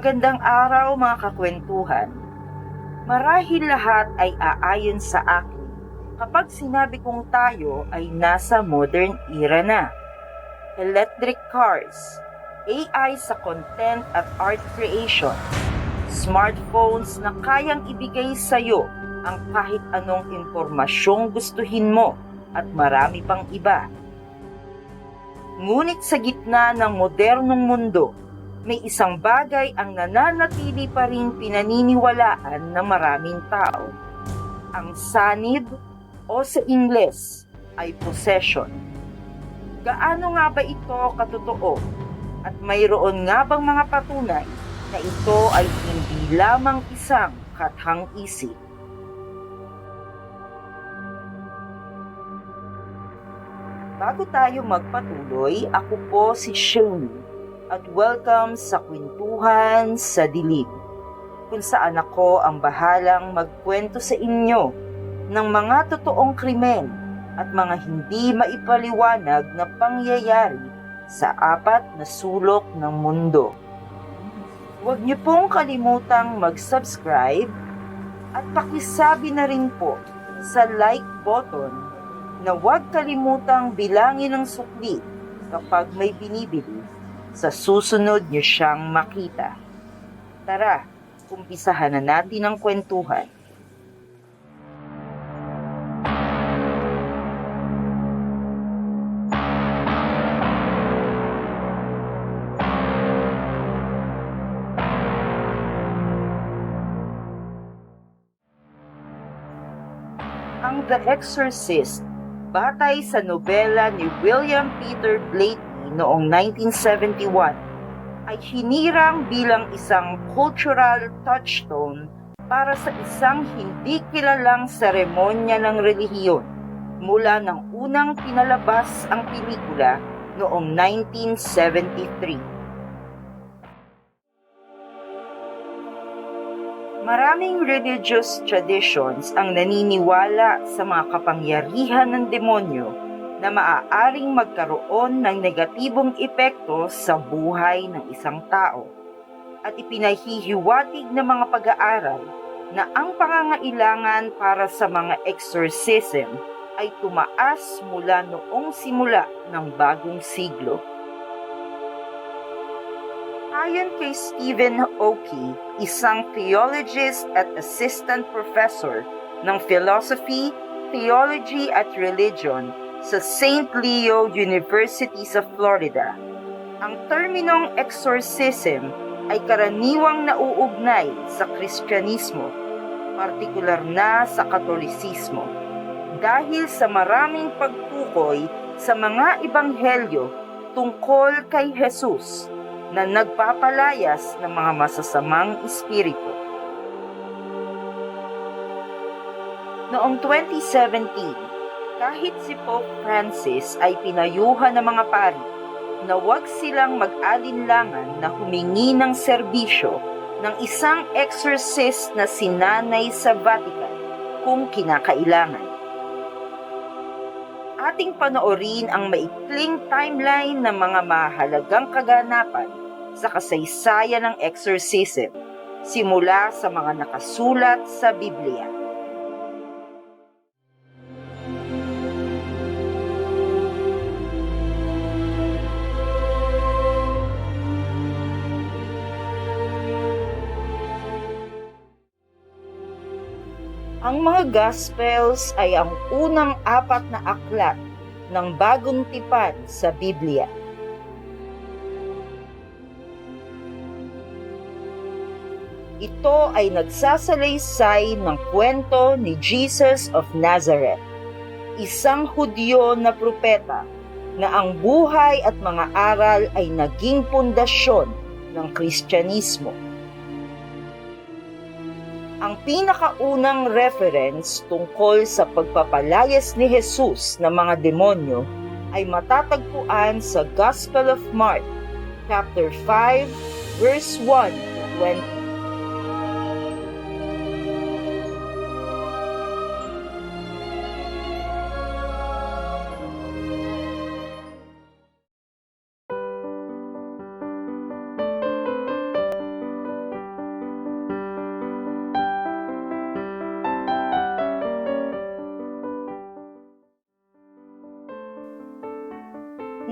Magandang araw mga kakwentuhan. Marahil lahat ay aayon sa akin kapag sinabi kong tayo ay nasa modern era na. Electric cars, AI sa content at art creation, smartphones na kayang ibigay sa iyo ang kahit anong impormasyong gustuhin mo at marami pang iba. Ngunit sa gitna ng modernong mundo, may isang bagay ang nananatili pa rin pinaniniwalaan ng maraming tao. Ang sanib o sa Ingles ay possession. Gaano nga ba ito katotoo? At mayroon nga bang mga patunay na ito ay hindi lamang isang kathang isip? Bago tayo magpatuloy, ako po si Shane at welcome sa Kwentuhan sa Dilig kung saan ako ang bahalang magkwento sa inyo ng mga totoong krimen at mga hindi maipaliwanag na pangyayari sa apat na sulok ng mundo. Huwag niyo pong kalimutang mag-subscribe at pakisabi na rin po sa like button na huwag kalimutang bilangin ng sukli kapag may binibili sa susunod niyo siyang makita. Tara, umpisahan na natin ang kwentuhan. Ang The Exorcist, batay sa nobela ni William Peter Blatty noong 1971, ay hinirang bilang isang cultural touchstone para sa isang hindi kilalang seremonya ng relihiyon mula ng unang pinalabas ang pelikula noong 1973. Maraming religious traditions ang naniniwala sa mga kapangyarihan ng demonyo na maaaring magkaroon ng negatibong epekto sa buhay ng isang tao. At ipinahihiwatig ng mga pag-aaral na ang pangangailangan para sa mga exorcism ay tumaas mula noong simula ng bagong siglo. Ayon kay Stephen Oki, isang theologist at assistant professor ng philosophy, theology at religion sa St. Leo University sa Florida, ang terminong exorcism ay karaniwang nauugnay sa Kristyanismo, partikular na sa Katolisismo, dahil sa maraming pagtukoy sa mga ebanghelyo tungkol kay Jesus na nagpapalayas ng mga masasamang espiritu. Noong 2017, kahit si Pope Francis ay pinayuhan ng mga pari na huwag silang mag-alinlangan na humingi ng serbisyo ng isang exorcist na sinanay sa Vatican kung kinakailangan. Ating panoorin ang maikling timeline ng mga mahalagang kaganapan sa kasaysayan ng exorcism simula sa mga nakasulat sa Biblia. Gospels ay ang unang apat na aklat ng bagong tipan sa Biblia. Ito ay nagsasalaysay ng kwento ni Jesus of Nazareth, isang Hudyo na propeta na ang buhay at mga aral ay naging pundasyon ng Kristyanismo. Ang pinakaunang reference tungkol sa pagpapalayas ni Jesus ng mga demonyo ay matatagpuan sa Gospel of Mark, chapter 5, verse 1 to 20.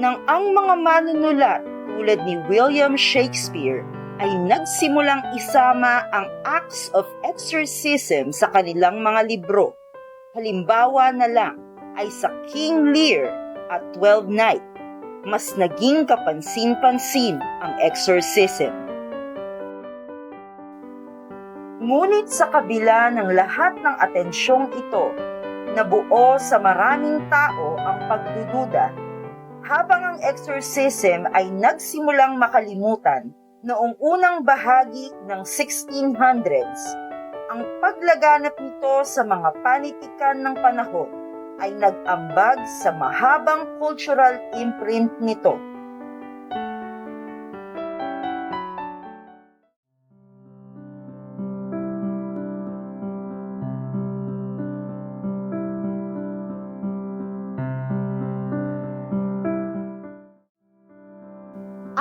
Nang ang mga manunulat tulad ni William Shakespeare ay nagsimulang isama ang acts of exorcism sa kanilang mga libro. Halimbawa na lang ay sa King Lear at Twelve Night, mas naging kapansin-pansin ang exorcism. Ngunit sa kabila ng lahat ng atensyong ito, nabuo sa maraming tao ang pagdududa habang ang exorcism ay nagsimulang makalimutan noong unang bahagi ng 1600s. Ang paglaganap nito sa mga panitikan ng panahon ay nag-ambag sa mahabang cultural imprint nito.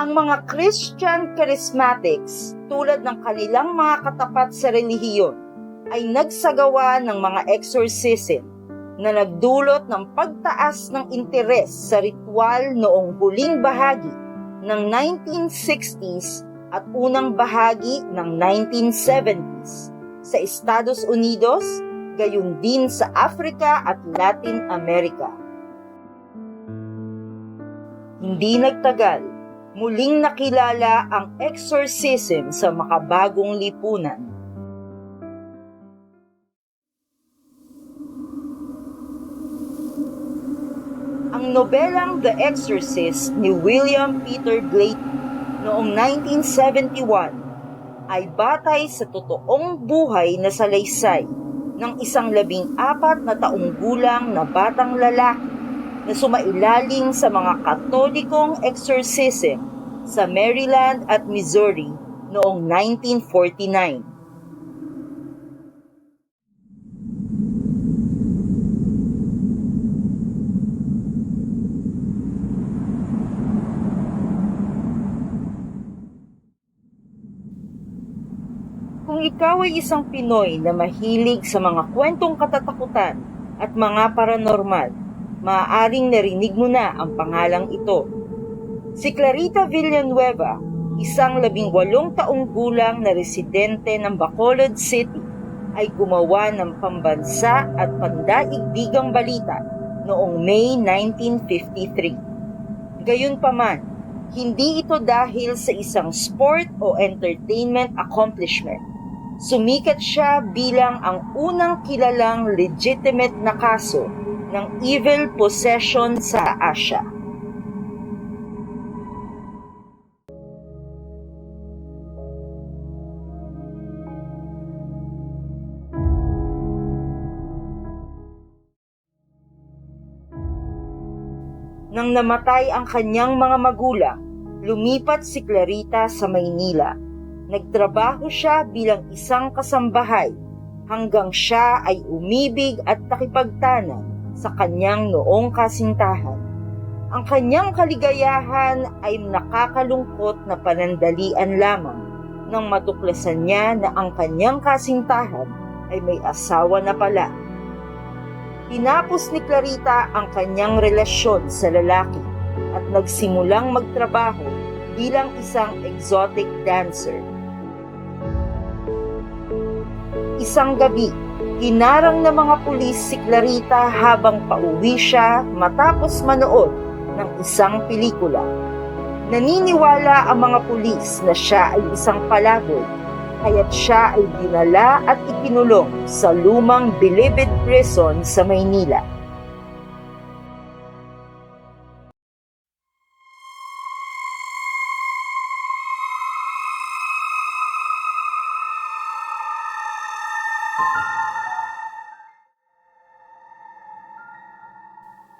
Ang mga Christian charismatics tulad ng kanilang mga katapat sa relihiyon ay nagsagawa ng mga exorcism na nagdulot ng pagtaas ng interes sa ritual noong huling bahagi ng 1960s at unang bahagi ng 1970s sa Estados Unidos, gayon din sa Africa at Latin America. Hindi nagtagal, muling nakilala ang exorcism sa makabagong lipunan. Ang nobelang The Exorcist ni William Peter Blatty noong 1971 ay batay sa totoong buhay na salaysay ng isang labing apat na taong gulang na batang lalaki na sumailaling sa mga katolikong exorcism sa Maryland at Missouri noong 1949. Kung ikaw ay isang Pinoy na mahilig sa mga kwentong katatakutan at mga paranormal, maaaring narinig mo na ang pangalang ito. Si Clarita Villanueva, isang labing walong taong gulang na residente ng Bacolod City, ay gumawa ng pambansa at pandaigdigang balita noong May 1953. Gayunpaman, hindi ito dahil sa isang sport o entertainment accomplishment. Sumikat siya bilang ang unang kilalang legitimate na kaso ng evil possession sa Asia. Nang namatay ang kanyang mga magulang, lumipat si Clarita sa Maynila. Nagtrabaho siya bilang isang kasambahay hanggang siya ay umibig at nakipagtanan sa kanyang noong kasintahan. Ang kanyang kaligayahan ay nakakalungkot na panandalian lamang nang matuklasan niya na ang kanyang kasintahan ay may asawa na pala. Tinapos ni Clarita ang kanyang relasyon sa lalaki at nagsimulang magtrabaho bilang isang exotic dancer. Isang gabi, hinarang ng mga pulis si Clarita habang pauwi siya matapos manood ng isang pelikula. Naniniwala ang mga pulis na siya ay isang palaboy, kaya't siya ay dinala at ikinulong sa lumang Bilibid Prison sa Maynila.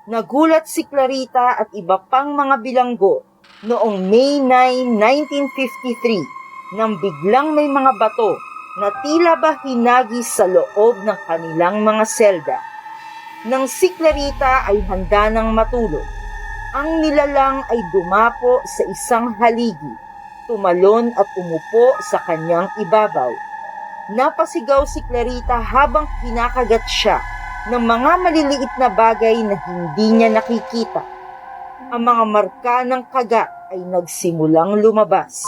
Nagulat si Clarita at iba pang mga bilanggo noong May 9, 1953 nang biglang may mga bato na tila ba hinagi sa loob ng kanilang mga selda. Nang si Clarita ay handa ng matulog, ang nilalang ay dumapo sa isang haligi, tumalon at umupo sa kanyang ibabaw. Napasigaw si Clarita habang kinakagat siya ng mga maliliit na bagay na hindi niya nakikita. ang mga marka ng kagat ay nagsimulang lumabas.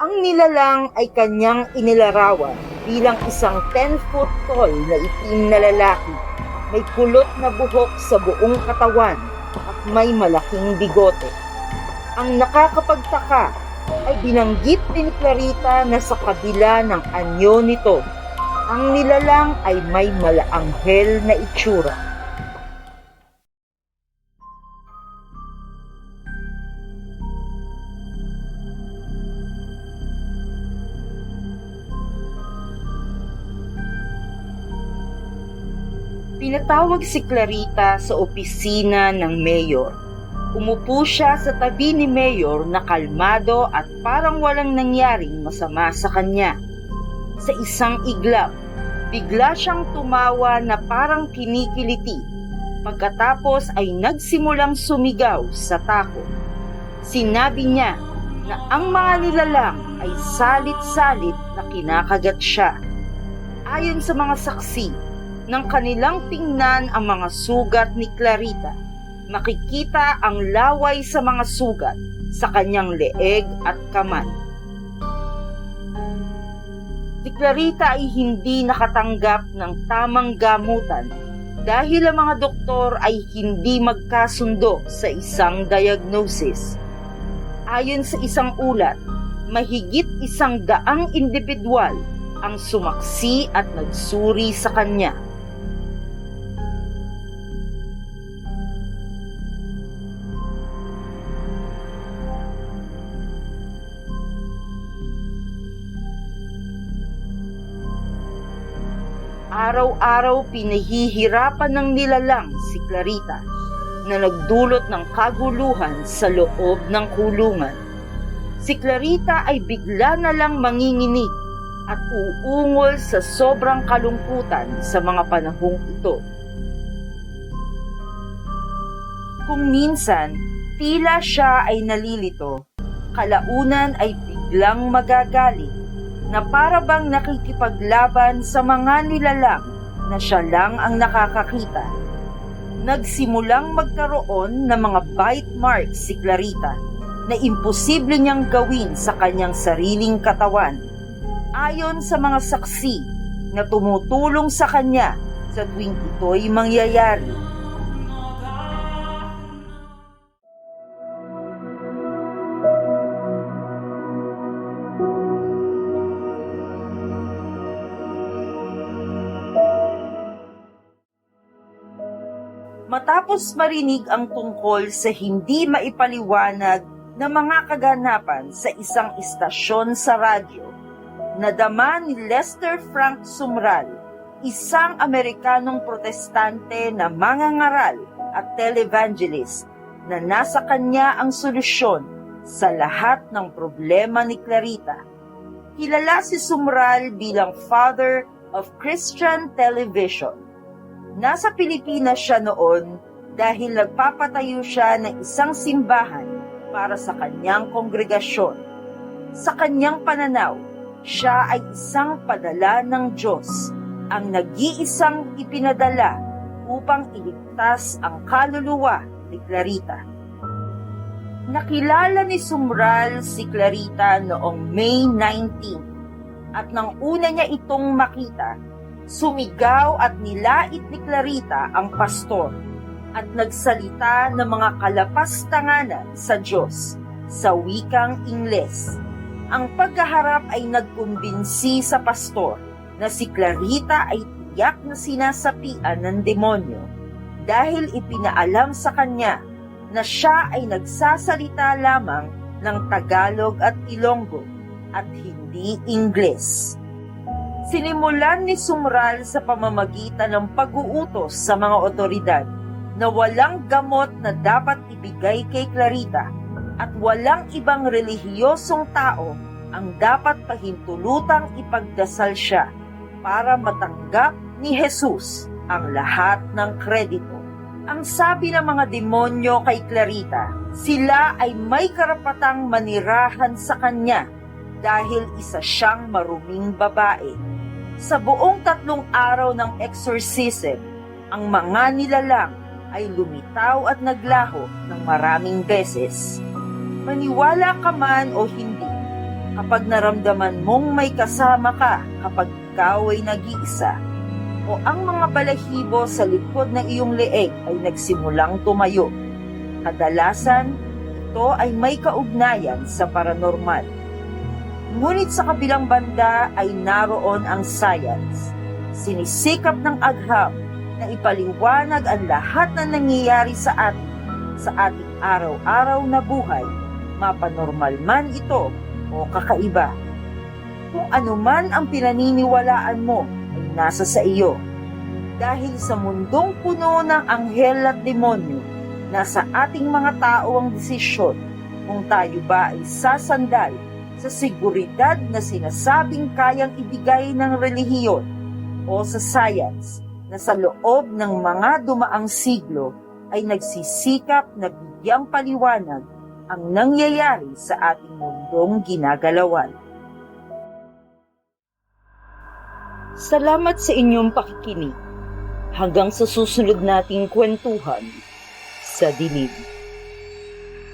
Ang nilalang ay kanyang inilarawan bilang isang 10-foot tall na itim na lalaki. May kulot na buhok sa buong katawan at may malaking bigote. Ang nakakapagtaka ay binanggit ni Clarita na sa kabila ng anyo nito, ang nilalang ay may malaanghel na itsura. Pinatawag si Clarita sa opisina ng mayor. Umupo siya sa tabi ni mayor na kalmado at parang walang nangyaring masama sa kanya. Sa isang iglap, bigla siyang tumawa na parang kinikiliti. Pagkatapos ay nagsimulang sumigaw sa takot. Sinabi niya na ang mga nilalang ay salit-salit na kinakagat siya. Ayon sa mga saksi, nang kanilang tingnan ang mga sugat ni Clarita, makikita ang laway sa mga sugat sa kanyang leeg at kamay. Si Clarita ay hindi nakatanggap ng tamang gamutan dahil ang mga doktor ay hindi magkasundo sa isang diagnosis. Ayon sa isang ulat, mahigit isang daang individual ang sumaksi at nagsuri sa kanya. Araw-araw pinahihirapan ng nilalang si Clarita na nagdulot ng kaguluhan sa loob ng kulungan. Si Clarita ay bigla na lang manginginig at uungol sa sobrang kalungkutan sa mga panahong ito. Kung minsan, tila siya ay nalilito, kalaunan ay biglang magagaling na para bang nakikipaglaban sa mga nilalang na siya lang ang nakakakita. Nagsimulang magkaroon ng mga bite marks si Clarita na imposible niyang gawin sa kanyang sariling katawan. Ayon sa mga saksi na tumutulong sa kanya sa tuwing ito'y mangyayari. Matapos marinig ang tungkol sa hindi maipaliwanag na mga kaganapan sa isang istasyon sa radyo, nadama ni Lester Frank Sumral, isang Amerikanong protestante na mangangaral at televangelist na nasa kanya ang solusyon sa lahat ng problema ni Clarita. Kilala si Sumral bilang Father of Christian Television Nasa Pilipinas siya noon dahil nagpapatayo siya ng isang simbahan para sa kanyang kongregasyon. Sa kanyang pananaw, siya ay isang padala ng Diyos, ang nag-iisang ipinadala upang iligtas ang kaluluwa ni Clarita. Nakilala ni Sumral si Clarita noong May 19 at nang una niya itong makita, Sumigaw at nilait ni Clarita ang pastor at nagsalita ng mga kalapastanganan sa Diyos sa wikang Ingles. Ang pagkaharap ay nagkumbinsi sa pastor na si Clarita ay tiyak na sinasapian ng demonyo dahil ipinaalam sa kanya na siya ay nagsasalita lamang ng Tagalog at Ilonggo at hindi Ingles. Sinimulan ni Sumral sa pamamagitan ng pag-uutos sa mga otoridad na walang gamot na dapat ibigay kay Clarita at walang ibang relihiyosong tao ang dapat pahintulutang ipagdasal siya para matanggap ni Jesus ang lahat ng kredito. Ang sabi ng mga demonyo kay Clarita, sila ay may karapatang manirahan sa kanya dahil isa siyang maruming babae. Sa buong tatlong araw ng exorcism, ang mga nilalang ay lumitaw at naglaho ng maraming beses. Maniwala ka man o hindi, kapag naramdaman mong may kasama ka kapag ikaw ay nag-iisa, o ang mga balahibo sa likod ng iyong leeg ay nagsimulang tumayo. Kadalasan, ito ay may kaugnayan sa paranormal. Ngunit sa kabilang banda ay naroon ang science. Sinisikap ng agham na ipaliwanag ang lahat na nangyayari sa atin sa ating araw-araw na buhay, mapanormal man ito o kakaiba. Kung anuman ang pinaniniwalaan mo ay nasa sa iyo. Dahil sa mundong puno ng anghel at demonyo, nasa ating mga tao ang desisyon kung tayo ba ay sasandal sa seguridad na sinasabing kayang ibigay ng relihiyon o sa science na sa loob ng mga dumaang siglo ay nagsisikap na bigyang paliwanag ang nangyayari sa ating mundong ginagalawan. Salamat sa inyong pakikinig. Hanggang sa susunod nating kwentuhan sa dilig.